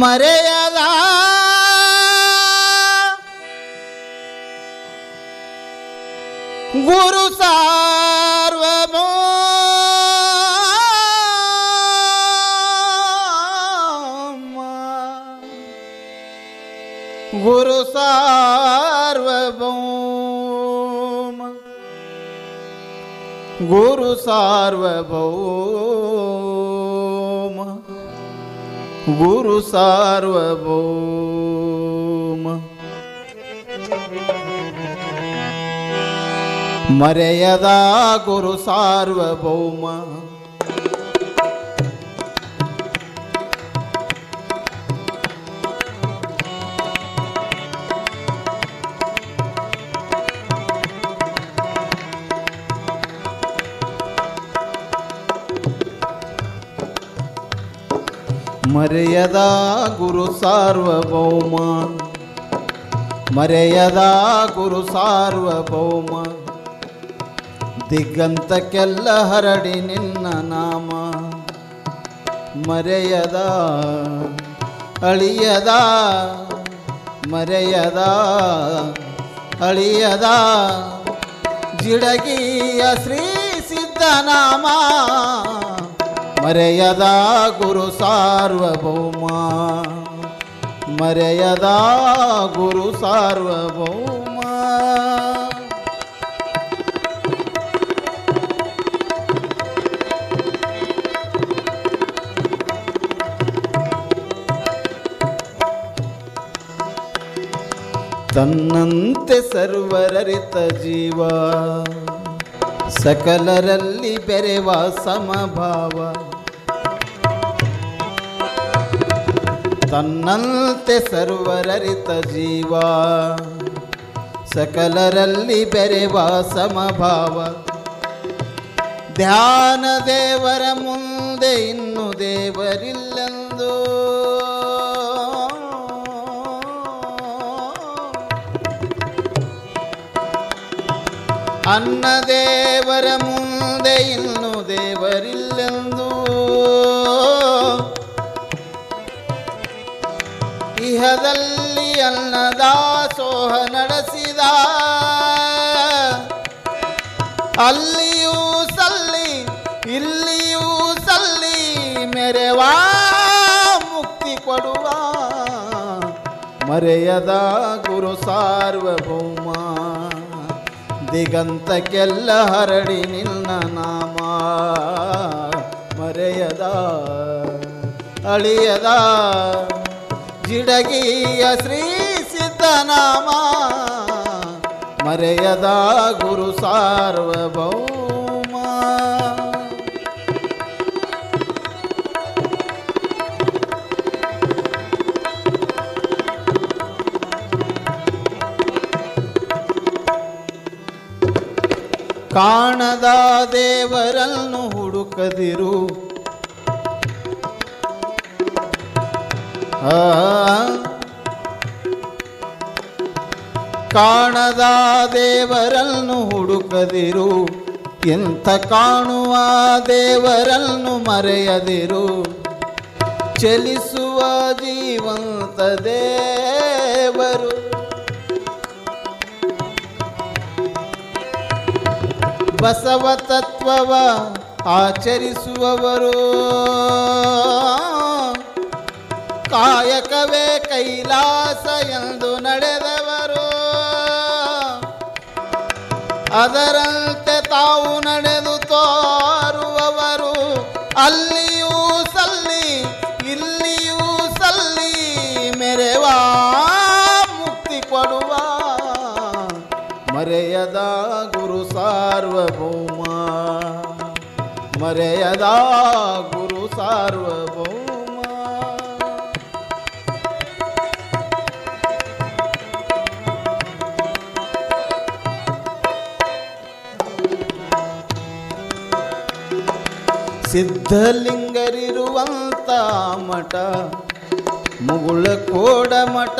ಮರೆಯದ ಗುರು ಸಾರ್ವಭೌಮ ಗುರು ಸಾರ್ವಭೌಮ ಗುರು ಸಾರ್ವಭೌಮ ಗುರು ಸಾರ್ವಭೌಮ ಮರೆಯದ ಗುರು ಸಾರ್ವಭೌಮ ಮರೆಯದ ಗುರು ಸಾರ್ವಭೌಮ. ಮರೆಯದ ಗುರು ಸಾರ್ವಭೌಮ. ದಿಗಂತಕ್ಕೆಲ್ಲ ಹರಡಿ ನಿನ್ನ ನಾಮ. ಮರೆಯದ, ಅಳಿಯದ ಮರೆಯದ, ಅಳಿಯದ. ಜಿಡಗಿಯ ಶ್ರೀ ಸಿದ್ಧನಾಮ. ಮರೆಯದ ಗುರು ಸಾರ್ವಭೌಮ. ಮರೆಯದ ಗುರು ಸಾರ್ವಭೌಮ. ತನ್ನಂತೆ ಸರ್ವರರಿತ ಜೀವ ಸಕಲರಲ್ಲಿ ಬೆರೆವ ಸಮಭಾವ. ತನ್ನಂತೆ ಸರ್ವರರಿತ ಜೀವ. ಸಕಲರಲ್ಲಿ ಬೆರೆವ ಸಮಭಾವ. ಧ್ಯಾನ ದೇವರ ಮುಂದೆ ಇನ್ನು ದೇವರಿಲ್ಲೆಂದು. ಅನ್ನ ದೇವರ ಮುಂದೆ ಇನ್ನು ದೇವರಿಲ್ಲೆಂದು ಇಹದಲ್ಲಿ ಅನ್ನದಾಸೋಹ ನಡೆಸಿದ. ಅಲ್ಲಿಯೂ ಸಲ್ಲಿ, ಇಲ್ಲಿಯೂ ಸಲ್ಲಿ ಮೆರೆವಾ, ಮುಕ್ತಿ ಕೊಡುವ. ಮರೆಯದ ಗುರು ಸಾರ್ವಭೌಮ, ದಿಗಂತಕ್ಕೆಲ್ಲ ಹರಡಿ ನಿನ್ನ ನಾಮ. ಮರೆಯದ, ಅಳಿಯದ ಜಿಡಗಿಯ ಶ್ರೀ ಸಿದ್ಧನಾಮ ಮರೆಯದ ಗುರು ಸಾರ್ವಭೌಮ. ಕಾಣದ ದೇವರನ್ನು ಹುಡುಕದಿರು ಕಾಣದ ದೇವರನ್ನು ಹುಡುಕದಿರು. ಎಂತ ಕಾಣುವ ದೇವರನ್ನು ಮರೆಯದಿರು. ಚಲಿಸುವ ಜೀವಂತ ದೇವರು. ಬಸವ ತತ್ವವ ಆಚರಿಸುವವರು. ಕಾಯಕವೇ ಕೈಲಾಸ ಎಂದು ನಡೆದವರು. ಅದರಂತೆ ತಾವು ನಡೆದು ತೋರುವವರು. ಅಲ್ಲಿಯೂ ಸಲ್ಲಿ, ಇಲ್ಲಿಯೂ ಸಲ್ಲಿ ಮೆರೆವಾ, ಮುಕ್ತಿ ಕೊಡುವ. ಮರೆಯದ ಗುರು ಸಾರ್ವಭೌಮ, ಮರೆಯದ ಗುರು ಸಾರ್ವಭೌಮ. ಸಿದ್ಧಲಿಂಗರಿರುವಂತ ಮಠ, ಮುಗುಳ ಕೋಡ ಮಠ.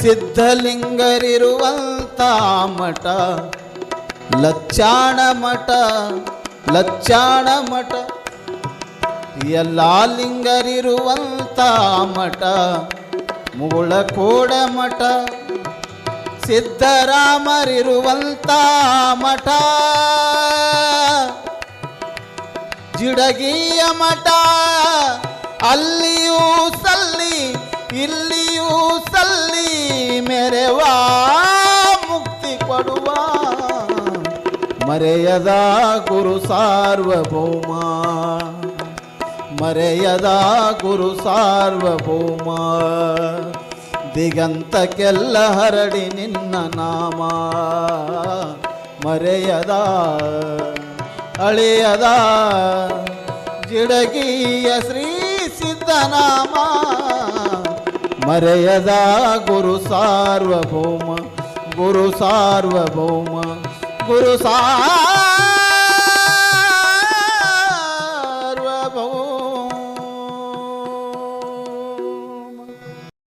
ಸಿದ್ಧಲಿಂಗರಿರುವಂತ ಮಠ, ಲಚ್ಚಾಣ ಮಠ ಲಚ್ಚಾಣ ಮಠ. ಎಲ್ಲ ಲಿಂಗರಿರುವಂತ ಮಠ, ಮುಗುಳ ಕೋಡ ಮಠ. ಸಿದ್ದರಾಮರಿರುವಂತ ಮಠ. ಜಿಡಗಿಯ ಮಠ. ಅಲ್ಲಿಯೂ ಸಲ್ಲಿ, ಇಲ್ಲಿಯೂ ಸಲ್ಲಿ ಮೆರೆವಾ, ಮುಕ್ತಿ ಕೊಡುವ. ಮರೆಯದ ಗುರು ಸಾರ್ವಭೌಮ. ಮರೆಯದ ಗುರು ಸಾರ್ವಭೌಮ. ದಿಗಂತಕ್ಕೆಲ್ಲ ಹರಡಿ ನಿನ್ನ ನಾಮ. ಮರೆಯದ, ಅಳಿಯದ, ಜಿಡಗಿಯ ಶ್ರೀ ಸಿದ್ಧನಾಮ. ಮರೆಯದ, ಗುರು ಸಾರ್ವಭೌಮ ಗುರು ಸಾರ್ವಭೌಮ ಗುರು ಸಾರ್ವಭೌಮ